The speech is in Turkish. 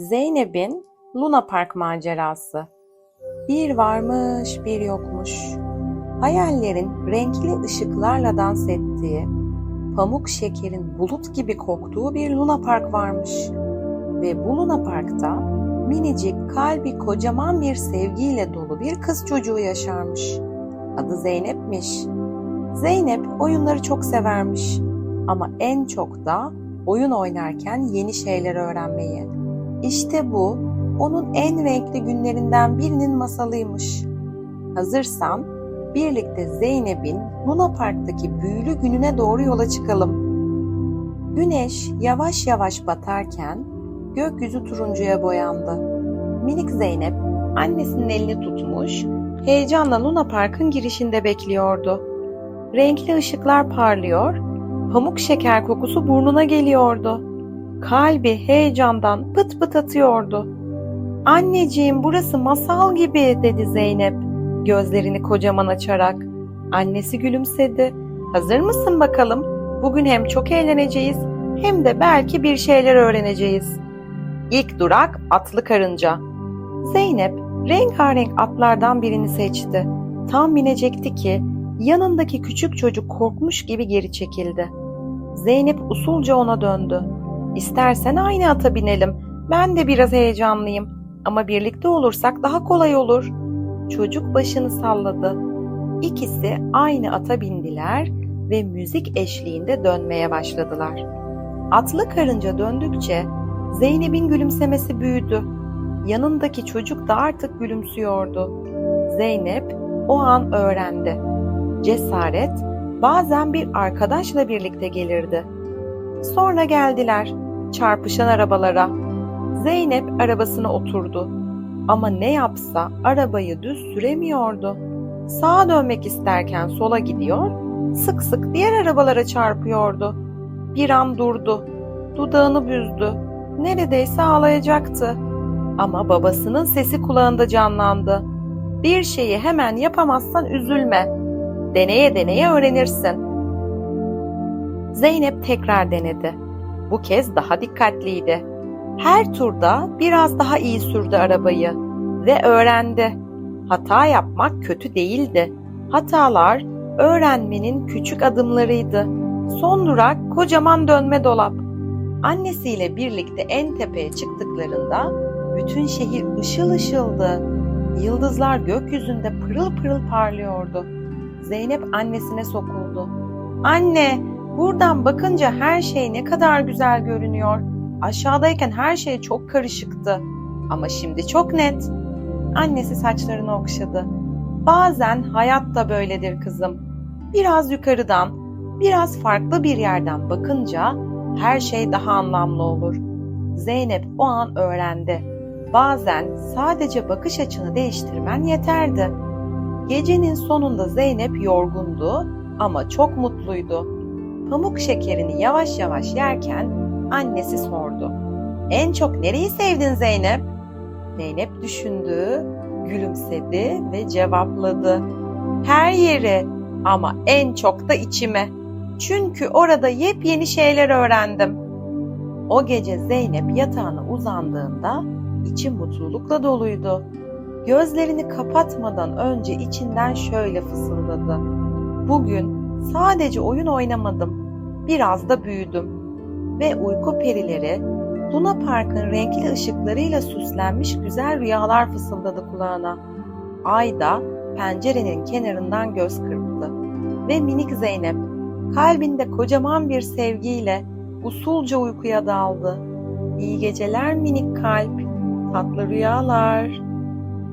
Zeynep'in Luna Park macerası. Bir varmış, bir yokmuş. Hayallerin renkli ışıklarla dans ettiği, pamuk şekerin bulut gibi koktuğu bir Luna Park varmış. Ve bu Luna Park'ta minicik, kalbi kocaman bir sevgiyle dolu bir kız çocuğu yaşarmış. Adı Zeynep'miş. Zeynep oyunları çok severmiş ama en çok da oyun oynarken yeni şeyler öğrenmeyi. İşte bu onun en renkli günlerinden birinin masalıymış. Hazırsan birlikte Zeynep'in Luna Park'taki büyülü gününe doğru yola çıkalım. Güneş yavaş yavaş batarken gökyüzü turuncuya boyandı. Minik Zeynep annesinin elini tutmuş, heyecanla Luna Park'ın girişinde bekliyordu. Renkli ışıklar parlıyor, pamuk şeker kokusu burnuna geliyordu. Kalbi heyecandan pıt pıt atıyordu. Anneciğim burası masal gibi dedi Zeynep gözlerini kocaman açarak. Annesi gülümsedi. Hazır mısın bakalım? Bugün hem çok eğleneceğiz hem de belki bir şeyler öğreneceğiz. İlk durak atlı karınca. Zeynep rengarenk atlardan birini seçti. Tam binecekti ki yanındaki küçük çocuk korkmuş gibi geri çekildi. Zeynep usulca ona döndü. İstersen aynı ata binelim. Ben de biraz heyecanlıyım. Ama birlikte olursak daha kolay olur. Çocuk başını salladı. İkisi aynı ata bindiler ve müzik eşliğinde dönmeye başladılar. Atlı karınca döndükçe Zeynep'in gülümsemesi büyüdü. Yanındaki çocuk da artık gülümsüyordu. Zeynep o an öğrendi. Cesaret bazen bir arkadaşla birlikte gelirdi. Sonra geldiler çarpışan arabalara. Zeynep arabasına oturdu. Ama ne yapsa arabayı düz süremiyordu. Sağa dönmek isterken sola gidiyor, sık sık diğer arabalara çarpıyordu. Bir an durdu, dudağını büzdü. Neredeyse ağlayacaktı. Ama babasının sesi kulağında canlandı. Bir şeyi hemen yapamazsan üzülme. Deneye deneye öğrenirsin. Zeynep tekrar denedi. Bu kez daha dikkatliydi. Her turda biraz daha iyi sürdü arabayı ve öğrendi. Hata yapmak kötü değildi. Hatalar öğrenmenin küçük adımlarıydı. Son durak kocaman dönme dolap. Annesiyle birlikte en tepeye çıktıklarında bütün şehir ışıl ışıldı. Yıldızlar gökyüzünde pırıl pırıl parlıyordu. Zeynep annesine sokuldu. Anne, buradan bakınca her şey ne kadar güzel görünüyor. Aşağıdayken her şey çok karışıktı. Ama şimdi çok net. Annesi saçlarını okşadı. Bazen hayat da böyledir kızım. Biraz yukarıdan, biraz farklı bir yerden bakınca her şey daha anlamlı olur. Zeynep o an öğrendi. Bazen sadece bakış açını değiştirmen yeterdi. Gecenin sonunda Zeynep yorgundu ama çok mutluydu. Pamuk şekerini yavaş yavaş yerken annesi sordu. En çok nereyi sevdin Zeynep? Zeynep düşündü, gülümsedi ve cevapladı. Her yeri ama en çok da içime. Çünkü orada yepyeni şeyler öğrendim. O gece Zeynep yatağına uzandığında içi mutlulukla doluydu. Gözlerini kapatmadan önce içinden şöyle fısıldadı. Bugün sadece oyun oynamadım, biraz da büyüdüm. Ve uyku perileri Luna Park'ın renkli ışıklarıyla süslenmiş güzel rüyalar fısıldadı kulağına. Ay da pencerenin kenarından göz kırptı. Ve minik Zeynep kalbinde kocaman bir sevgiyle usulca uykuya daldı. İyi geceler minik kalp, tatlı rüyalar.